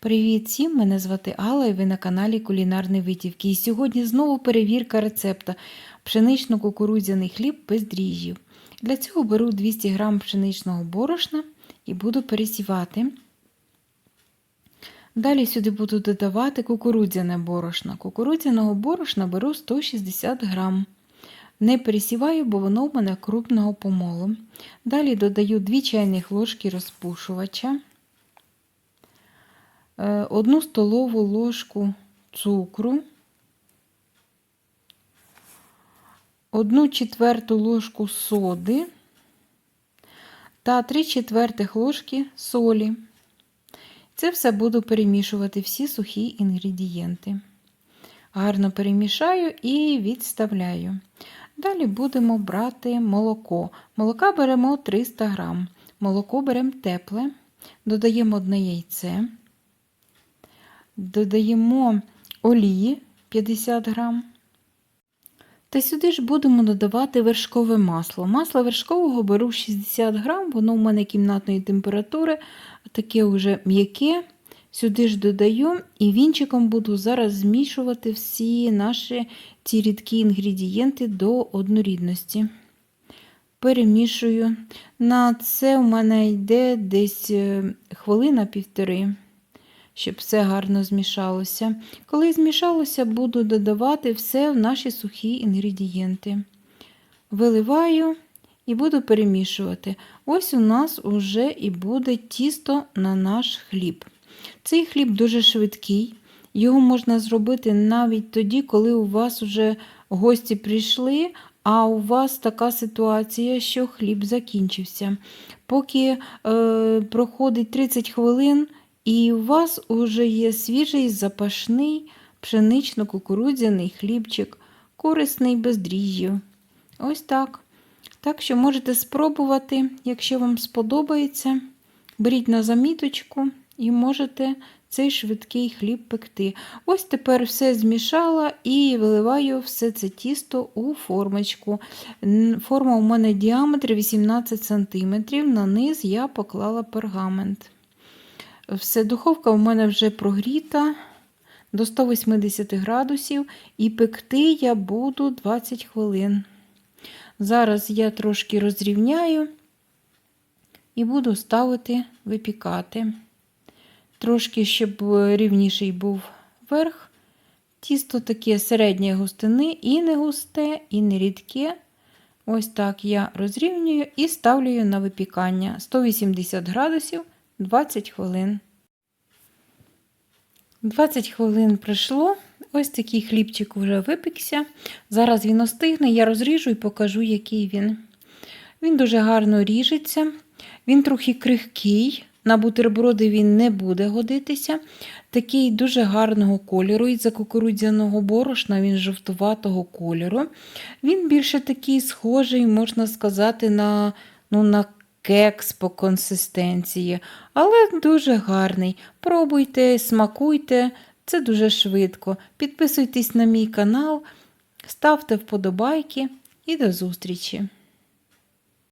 Привіт всім! Мене звати Алла і ви на каналі Кулінарні Витівки. І сьогодні знову перевірка рецепта пшенично-кукурудзяний хліб без дріжджів. Для цього беру 200 г пшеничного борошна і буду пересівати. Далі сюди буду додавати кукурудзяне борошно. Кукурудзяного борошна беру 160 г. Не пересіваю, бо воно в мене крупного помолу. Далі додаю 2 чайних ложки розпушувача. Е, одну столову ложку цукру, одну четверту ложку соди та 3 четвертих ложки солі. Це все буду перемішувати всі сухі інгредієнти. Гарно перемішаю і відставляю. Далі будемо брати молоко. Молока беремо 300 грам. Молоко беремо тепле, додаємо одне яйце. Додаємо олії 50 грам. Та сюди ж будемо додавати вершкове масло. Масло вершкового беру 60 грам, воно в мене кімнатної температури, таке вже м'яке. Сюди ж додаю і вінчиком буду зараз змішувати всі наші ці рідкі інгредієнти до однорідності. Перемішую. На це у мене йде десь хвилина півтори щоб все гарно змішалося. Коли змішалося, буду додавати все в наші сухі інгредієнти. Виливаю і буду перемішувати. Ось у нас уже і буде тісто на наш хліб. Цей хліб дуже швидкий. Його можна зробити навіть тоді, коли у вас вже гості прийшли, а у вас така ситуація, що хліб закінчився. Поки е, проходить 30 хвилин, і у вас уже є свіжий запашний пшенично-кукурудзяний хлібчик, корисний без дріжджів. Ось так. Так що можете спробувати, якщо вам сподобається, беріть на заміточку і можете цей швидкий хліб пекти. Ось тепер все змішала і виливаю все це тісто у формочку. Форма у мене діаметр 18 см, на низ я поклала пергамент. Все, духовка у мене вже прогріта до 180 градусів, і пекти я буду 20 хвилин. Зараз я трошки розрівняю і буду ставити випікати. Трошки, щоб рівніший був верх. Тісто таке середньої густини, і не густе, і не рідке. Ось так я розрівнюю і ставлю на випікання 180 градусів. 20 хвилин. 20 хвилин пройшло. Ось такий хлібчик вже випікся. Зараз він остигне, я розріжу і покажу, який він. Він дуже гарно ріжеться, він трохи крихкий. На бутерброди він не буде годитися. Такий дуже гарного кольору, із-за кукурудзяного борошна, він жовтуватого кольору. Він більше такий схожий, можна сказати, на ну, на кекс по консистенції, але дуже гарний. Пробуйте, смакуйте, це дуже швидко. Підписуйтесь на мій канал, ставте вподобайки і до зустрічі!